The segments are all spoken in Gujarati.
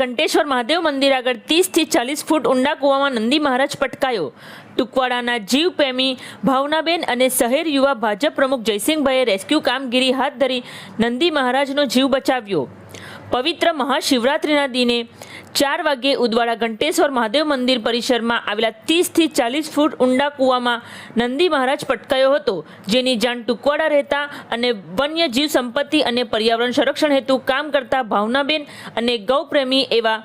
ઘંટેશ્વર મહાદેવ મંદિર આગળ ત્રીસથી ચાલીસ ફૂટ ઊંડા કૂવામાં નંદી મહારાજ પટકાયો. ટુકવાડાના જીવ પ્રેમી ભાવનાબેન અને શહેર યુવા ભાજપ પ્રમુખ જયસિંહભાઈએ રેસ્ક્યુ કામગીરી હાથ ધરી નંદી મહારાજનો જીવ બચાવ્યો. પવિત્ર મહાશિવરાત્રિના દિને ચાર વાગ્યે ઉદવાડા ઘંટેશ્વર મહાદેવ મંદિર પરિસરમાં આવેલા ત્રીસથી ચાલીસ ફૂટ ઊંડા કૂવામાં નંદી મહારાજ પટકાયો હતો, જેની જાણ ટુકવાડા રહેતા અને વન્ય જીવ સંપત્તિ અને પર્યાવરણ સંરક્ષણ હેતુ કામ કરતા ભાવનાબેન અને ગૌપ્રેમી એવા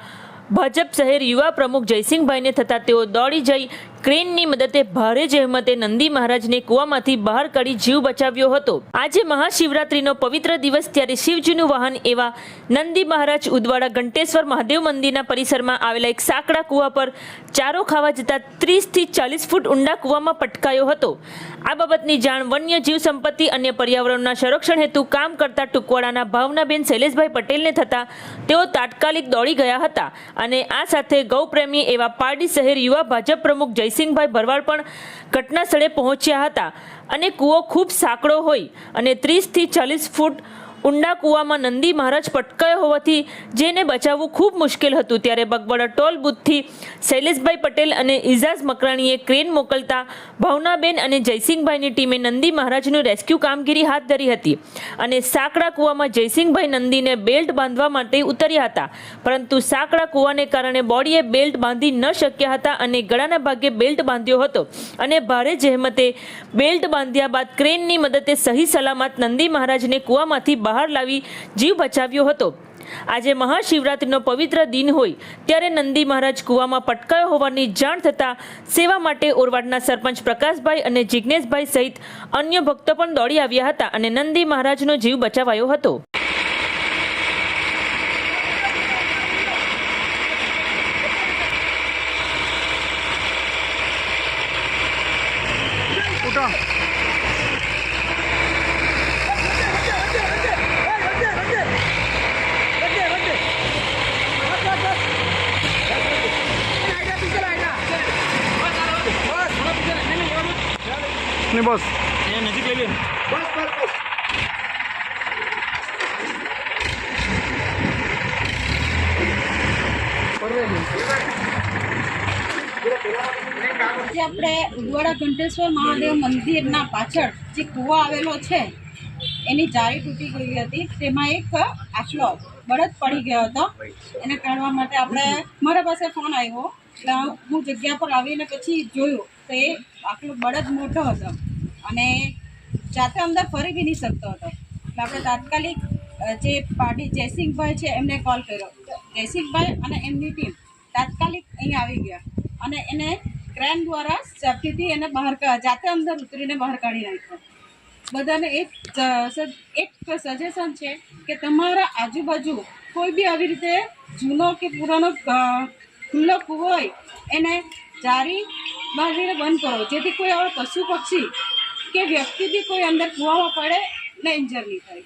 ભાજપ શહેર યુવા પ્રમુખ જયસિંહભાઈને થતાં તેઓ દોડી જઈ ક્રેનની મદદે ભારે જહેમતે નંદી મહારાજને કૂવામાંથી બહાર કાઢી જીવ બચાવ્યો હતો. આજે મહાશિવરાત્રીનો પવિત્ર દિવસ ત્યારે શિવજીનું વાહન એવા નંદી મહારાજ ઉદવાડા ઘંટેશ્વર મહાદેવ મંદિરના પરિસરમાં આવેલા એક સાંકડા કૂવા પર ચારો ખાવા જતા ત્રીસથી ચાલીસ ફૂટ ઊંડા કૂવામાં પટકાયો હતો. આ બાબતની જાણ વન્ય જીવ સંપત્તિ અને પર્યાવરણના સંરક્ષણ હેતુ કામ કરતા ટુકવાડાના ભાવનાબેન શૈલેષભાઈ પટેલને થતાં તેઓ તાત્કાલિક દોડી ગયા હતા અને આ સાથે ગૌપ્રેમી એવા પારડી શહેર યુવા ભાજપ પ્રમુખ જયસિંહભાઈ ભરવાડ પણ ઘટના સ્થળે પહોંચ્યા હતા. અને કૂવો ખૂબ સાંકડો હોય અને ત્રીસથી ચાલીસ ફૂટ ઊંડા કૂવામાં નંદી મહારાજ પટકાયો હોવાથી જેને બચાવવું ખૂબ મુશ્કેલ હતું. ત્યારે બગબડા ટોલ બુથથી શૈલેષભાઈ પટેલ અને ઇઝાઝ મકરાણીએ ક્રેન મોકલતા ભાવનાબેન અને જયસિંહભાઈની ટીમે નંદી મહારાજનું રેસ્ક્યુ કામગીરી હાથ ધરી હતી અને સાંકડા કૂવામાં જયસિંહભાઈ નંદીને બેલ્ટ બાંધવા માટે ઉતર્યા હતા. પરંતુ સાંકડા કૂવાને કારણે બોડીએ બેલ્ટ બાંધી ન શક્યા હતા અને ગળાના ભાગે બેલ્ટ બાંધ્યો હતો અને ભારે જહેમતે બેલ્ટ બાંધ્યા બાદ ક્રેનની મદદે સહી સલામત નંદી મહારાજને કૂવામાંથી બહાર લાવી જીવ બચાવ્યો હતો. આજે મહાશિવરાત્રિનો પવિત્ર દિન હોય, ત્યારે નંદી મહારાજ કૂવામાં પટકાયો હોવાની જાણ થતાં સેવા માટે ઓરવાડના સરપંચ પ્રકાશભાઈ અને જિજ્ઞેશભાઈ સહિત અન્ય ભક્તો પણ દોડી આવ્યા હતા અને નંદી મહારાજનો જીવ બચાવાયો હતો. ઉઠો. નહીં બસ. નજીક લઈ લે. જે આપણે ઉદવાડા ઘંટેશ્વર મહાદેવ મંદિરના પાછળ જે કૂવો આવેલો છે એની જાળી તૂટી ગયેલી હતી. તેમાં એક આટલો બળદ પડી ગયો હતો. એને કાઢવા માટે આપણે મારા પાસે ફોન આવ્યો. એટલે હું જગ્યા પર આવીને પછી જોયું તો એ આટલો બળદ મોટો હતો. અને જાતે અંદર ફરી બી નહીં શકતો હતો. એટલે આપણે તાત્કાલિક જે પાર્ટી જયસિંહભાઈ છે, એમને કોલ કર્યો. જયસિંહભાઈ અને એમની ટીમ તાત્કાલિક અહીં આવી ગયા. અને એને ક્રેન દ્વારા સેફ્ટીથી એને બહાર જાતે અંદર ઉતરીને બહાર કાઢી નાખ્યો. બધાને એક એક સજેશન છે કે તમારા આજુબાજુ કોઈ બી આવી રીતે જૂનો કે પુરાનો ખુલ્લો હોય, એને જારી બાંધીને બંધ કરો. જેથી કોઈ આવા પશુ પક્ષી કે વ્યક્તિ બી કોઈ અંદર કૂવામાં પડે ને ઇન્જર નહીં થાય.